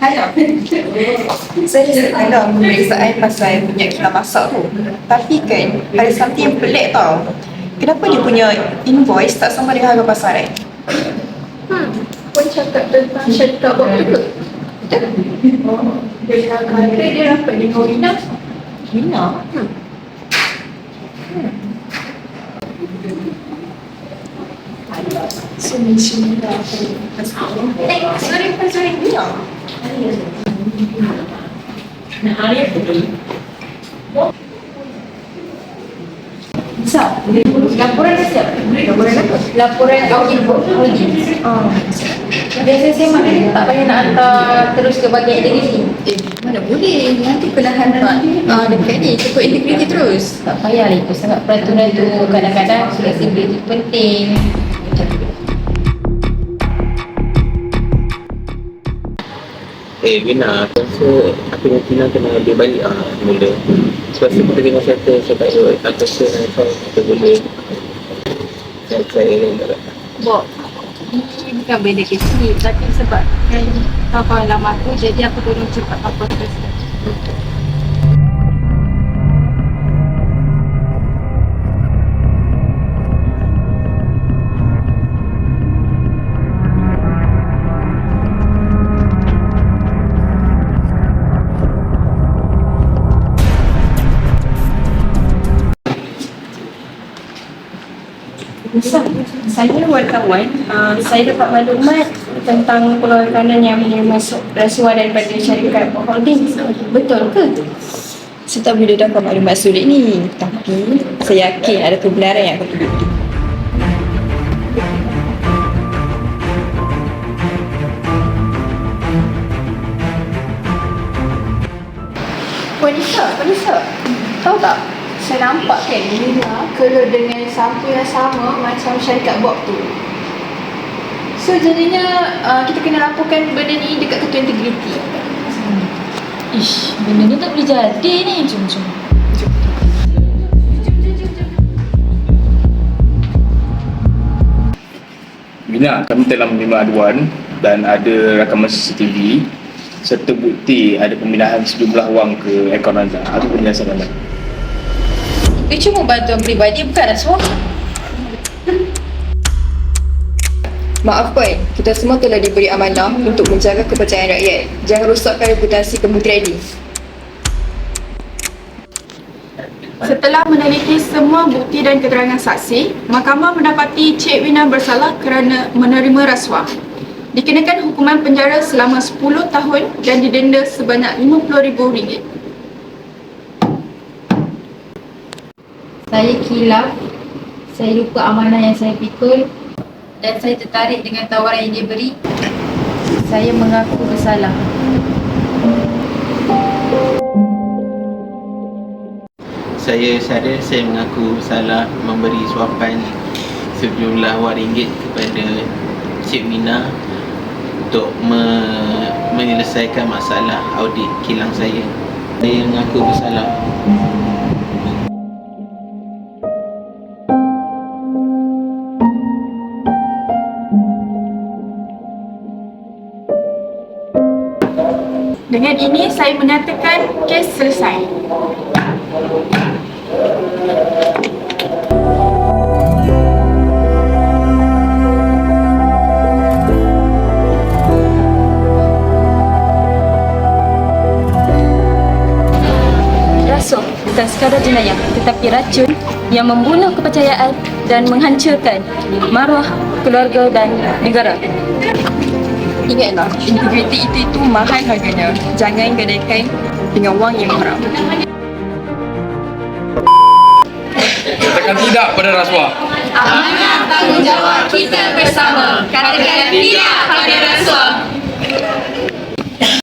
Hello. Saya tengah pemeriksaan pasal punya kilang masak tu. Tapi kan, ada something yang pelik tau. Kenapa dia punya invoice tak sama dengan harga pasaran? Hmm, pun cakap tentang syarikat buat tu ke? Oh, dia dapat dengan Wina. Gina. Hmm. Sini sini dah. Eh, sorry, sorry, Gina. Bisa. Laporan dah siap. Laporan apa? Laporan audit holding. Oh. Biasa saya mana tak payah nak hantar terus ke bagian integriti. Eh, mana boleh. Nanti perlahan Pak uh, dekat ni ikut integriti terus. Tak payah lah itu sangat peraturan tu kadang-kadang flexibility penting. Eh Wina, aku rasa aku dengan Tina kena lebih balik ah mula. Sebab saya kita tengok settle saya tak ikut. Aku rasa kau kita boleh saya saya elak. Bok, ini bukan benda kecil tapi sebab kan kawan lama aku jadi aku tolong cepat apa terus. Saya wartawan, uh, saya dapat maklumat tentang pengeluaran yang masuk rasuah daripada syarikat holding. Betul ke? Saya tak boleh dapat maklumat sulit ni. Tapi saya yakin ada kebenaran yang akan tunjuk tu. Puan Nisa, tahu tak? Saya nampak kan Lina kalau dengan sampul yang sama macam syarikat Bob tu. So jadinya uh, kita kena laporkan benda ni dekat ketua integriti. Ish, benda ni tak boleh jadi ni. Jom, jom. Bina, kami telah menerima aduan dan ada rakaman CCTV serta bukti ada pemindahan sejumlah wang ke akaun anda. Apa penjelasan anda? Itu cuma bantuan peribadi bukan rasuah. Maaf puan, kita semua telah diberi amanah untuk menjaga kepercayaan rakyat. Jangan rosakkan reputasi kementerian ini. Setelah meneliti semua bukti dan keterangan saksi, mahkamah mendapati Cik Wina bersalah kerana menerima rasuah. Dikenakan hukuman penjara selama 10 tahun dan didenda sebanyak RM50,000. Saya kilaf, saya lupa amanah yang saya pikul dan saya tertarik dengan tawaran yang dia beri. Saya mengaku bersalah. Saya sadar saya mengaku salah memberi suapan sejumlah wang ringgit kepada Cik Mina untuk me- menyelesaikan masalah audit kilang saya. Saya mengaku bersalah. Dengan ini saya menyatakan kes selesai. Rasuah bukan sekadar jenayah tetapi racun yang membunuh kepercayaan dan menghancurkan maruah keluarga dan negara. Ingatlah, integriti itu itu mahal harganya. Jangan gadaikan dengan wang yang haram. Katakan tidak pada rasuah. Amanah tanggungjawab kita bersama. Katakan tidak pada rasuah.